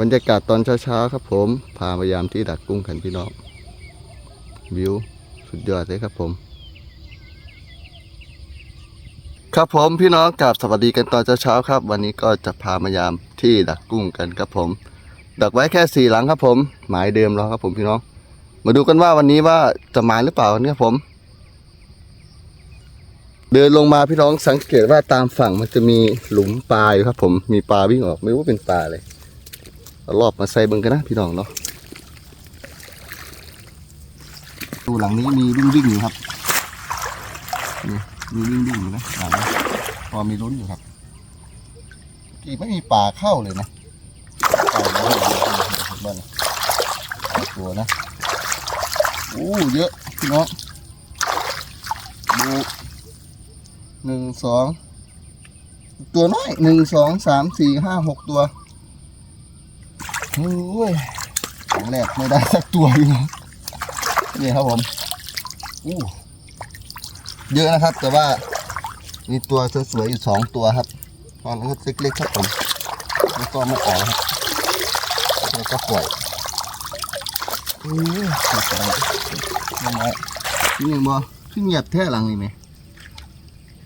บรรยากาศตอนเช้าๆครับ ผมพาพยายามที่ดักกุ้งกันพี่น้องวิวสุดยอดเลยครับผม ครับผมพี่น้องกลับสวัสดีกันตอนเช้าๆครับ วันนี้ก็จะพามายามที่ดักกุ้งกันครับผม ดักไว้แค่สี่หลังครับผม หมายเดิมแล้วครับผมพี่น้อง มาดูกันว่าวันนี้ว่าจะหมายหรือเปล่าเนี่ยผม เดินลงมาพี่น้องสังเกตว่าตามฝั่งมันจะมีหลุมปลาอยู่ครับ ผมมีปลาวิ่งออกไม่รู้ว่าเป็นปลาอะไรเอา รอบมาใส่เบิ่งกันนะพี่น้องเนาะดูหลังนี้มีวิ่งวิ่งอยู่ครับนี่มีวิ่งวิ่งอยู่นะหลังนี้พอมีลุ้นอยู่ครับกี่ไม่มีปลาเข้าเลยนะปลาไม่เข้าเลยเห็นบ้างตัวนะอู้เยอะพี่น้องดูหนึ่งสองตัวน้อยหนึ่งสองสามสี่ห้าหกตัว โอ้ยครั้งแรกไม่ได้สักตัวพี่น้องนี่ครับผมอู้เยอะนะครับ แต่ว่ามีตัวสวยๆอยู่สองตัวครับตอนนี้เล็กๆครับผมแล้วก็ไม่ออกครับแล้วก็ปล่อยอู้ยังไงนี่ยังบ่ขึ้นเหยียบแท่หลังนี่ไหม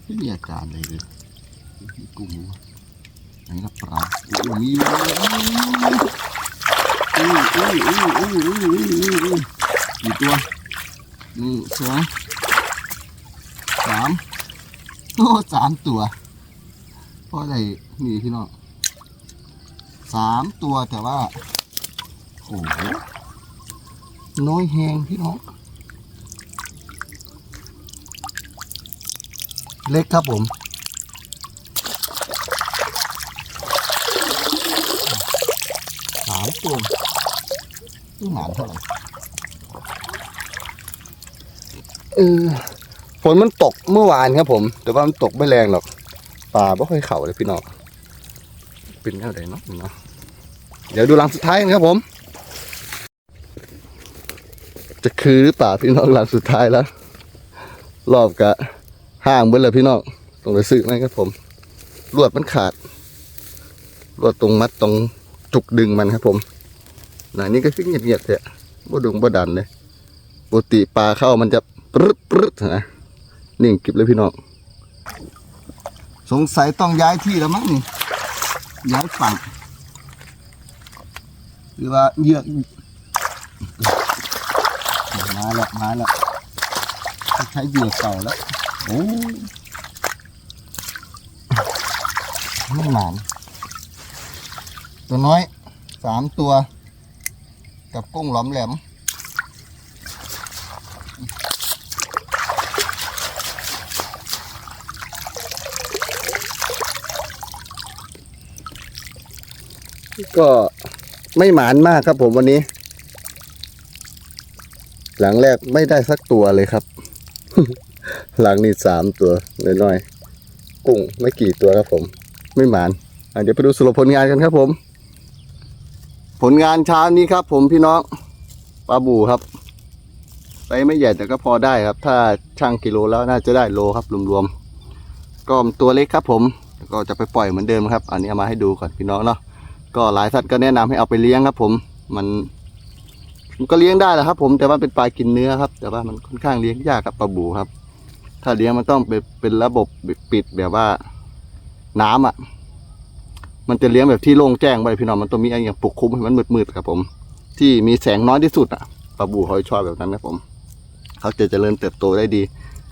ขึ้นเหยียบการเลยเลยมีกุ้งอันนี้ก็ปลาโอ้หมี กี่ตัวหนึ่งสองสามโอ้สามตัวเพราะอะไรมีพี่น้องสามตัวแต่ว่า โอ้โหน้อยแหงพี่น้อง เล็กครับผมสามตัว นี่หนานเท่าไหร่เออฝนมันตกเมื่อวานครับผม แต่ว่ามันตกไม่แรงหรอกป่าไม่ค่อยเข่าเลยพี่น้องเป็นแนวไหนเนาะเนาะเดี๋ยวดูหลังสุดท้ายกันครับผม จะคือหรือเปล่าพี่น้องหลังสุดท้ายแล้ว รอบกะห้างเบิ้ลเลยพี่น้องต้องไปซื้อไหมครับผมลวดมันขาดลวดตรงมัดตรงจุกดึงมันครับผม หลังนี้ก็ขึ้นเงียบๆเถอะบ่ดุงบ่ดันเลยปกติปลาเข้ามันจะปรึ๊ดปรึ๊ดนะนิ่งกิบเลยพี่น้องสงสัยต้องย้ายที่แล้วมั้งนี่ย้ายฝั่งหรือว่าเยือกมาแล้วมาแล้วใช้เหยื่อเก่าแล้วโอ้ไม่หนานตัวน้อยสามตัว กับกุ้งหลอมแหลม ก็ไม่หมานมากครับผมวันนี้ หลังแรกไม่ได้สักตัวเลยครับ หลังนี่สามตัวน้อยๆกุ้งไม่กี่ตัวครับผม ไม่หมานเดี๋ยวไปดูสรุปผลงานกันครับผม ผลงานเช้านี้ครับ ผมพี่น้องปลาบูครับไซไม่ใหญ่แต่ก็พอได้ครับ ถ้าช่างกิโลแล้วน่าจะได้โลครับรวมๆก็ตัวเล็กครับ ผมก็จะไปปล่อยเหมือนเดิมครับ อันนี้เอามาให้ดูก่อนพี่น้องเนาะก็หลายท่านก็แนะนำให้เอาไปเลี้ยงครับ ผมมันมันก็เลี้ยงได้แหละครับ ผมแต่ว่าเป็นปลากินเนื้อครับ แต่ว่ามันค่อนข้างเลี้ยงยากครับปลาบูครับ ถ้าเลี้ยงมันต้องเป็นเป็นระบบปิดแบบว่าน้ำอะ มันจะเลี้ยงแบบที่โล่งแจ้งไปพี่น้องมันต้องมีอะไรอย่างปกคลุมให้มันมืดๆครับผม ที่มีแสงน้อยที่สุดอะปลาบูหอยชอบแบบนั้นครับผม เขาจะเจริญเติบโตได้ดี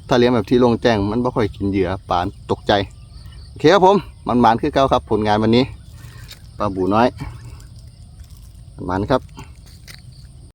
ถ้าเลี้ยงแบบที่โล่งแจ้งมันไม่ค่อยกินเหยื่อปานตกใจโอเคครับผมมันหมานคือเก้าครับ ผลงานวันนี้ปลาบูน้อยมันหมานครับ